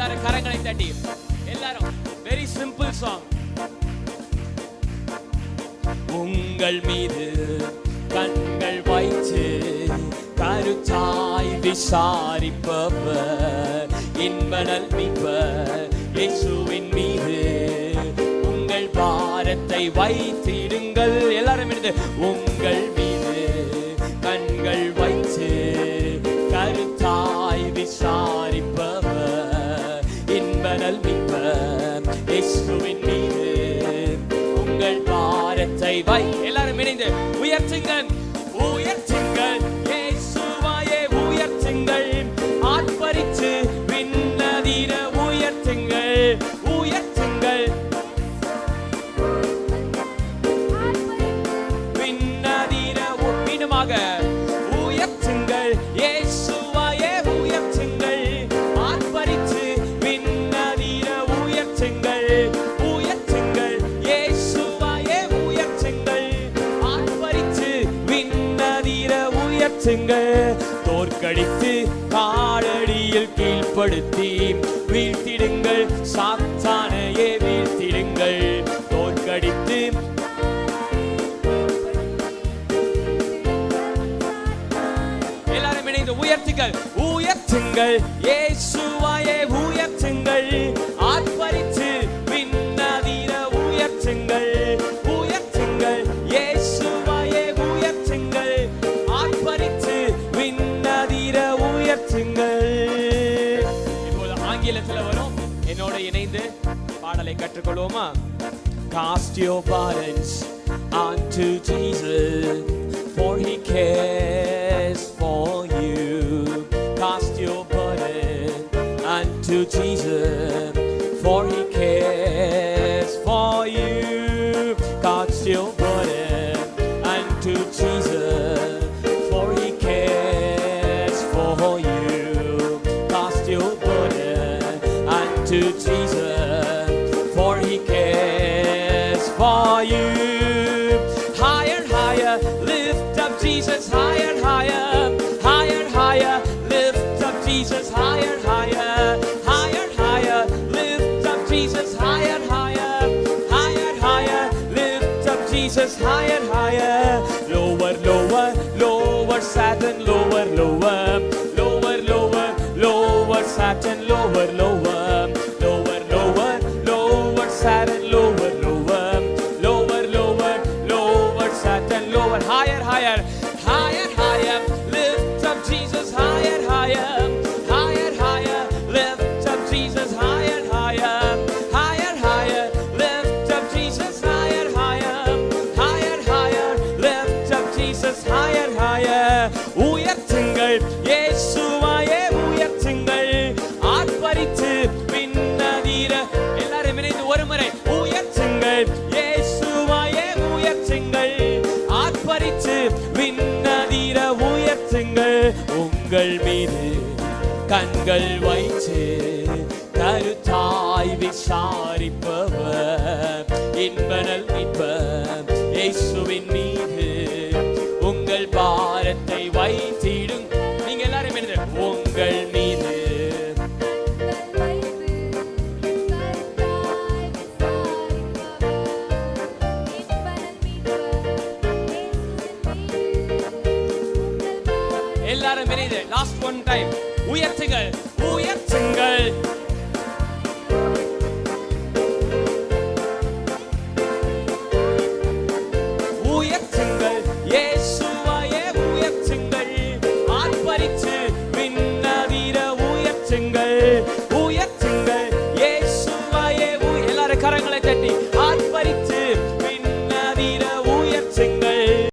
எல்லாரும் கரங்களை தட்டி. எல்லாரும் வெரி சிம்பிள் சாங் உங்கள் மீது கண்கள் வைத்து கருச்சாய் விசாரிப்பவர் இன்பனல் மீட்பர் இயேசுவின் மீது. உங்கள் பாரத்தை வைத்திடுங்கள். எல்லாரும் இருந்து உங்கள் இன்பனல் மீட்பர் இயேசுவின் மீது உங்கள் பாரத்தை வை. எல்லாரும் இணைந்து உயர்த்துங்கள். உயர்த்துங்கள் தோற்கடித்து காலடியில் கீழ்ப்படுத்தி வீழ்த்திடுங்கள் சாத்தானையே வீழ்த்திடுங்கள். தோற்கடித்து எல்லாரும் இணைந்து உயர்த்துங்கள். உயர்த்துங்கள். ஏசு என்னோட இணைந்து பாடலை கற்றுக்கொள்வோமா Cast your burdens unto Jesus, for he cares for you. Cast your burden unto Jesus, for he cares for you. Jesus, higher, higher, higher, higher, lift up Jesus, higher, higher, higher, higher, lift up Jesus, higher, higher, lower, lower, lower, Satan, lower, lower, lower, lower, lower, Satan, lower, lower, lower, lower, lower, lower, lower, lower, lower, lower, Satan, lower, higher, higher, higher, Jesus, higher, higher, உயர்த்துங்கள். இயேசுவாயே உயர்த்துங்கள். ஆர்ப்பரித்து பின்னதீர. எல்லாரும் இணைந்து ஒரு முறை உயர்த்துங்கள். இயேசுவாயே உயர்த்துங்கள். ஆர்ப்பரித்து பின்னதீர உயர்த்துங்கள். உங்கள் மீது கண்கள் வைத்து கருத்தாய் விசாரிப்பவர். இன்பன உங்கள் மீது. எல்லாரும் இணைந்து லாஸ்ட் ஒன் டைம் உயர்த்துங்கள் உயர்த்துங்கள்.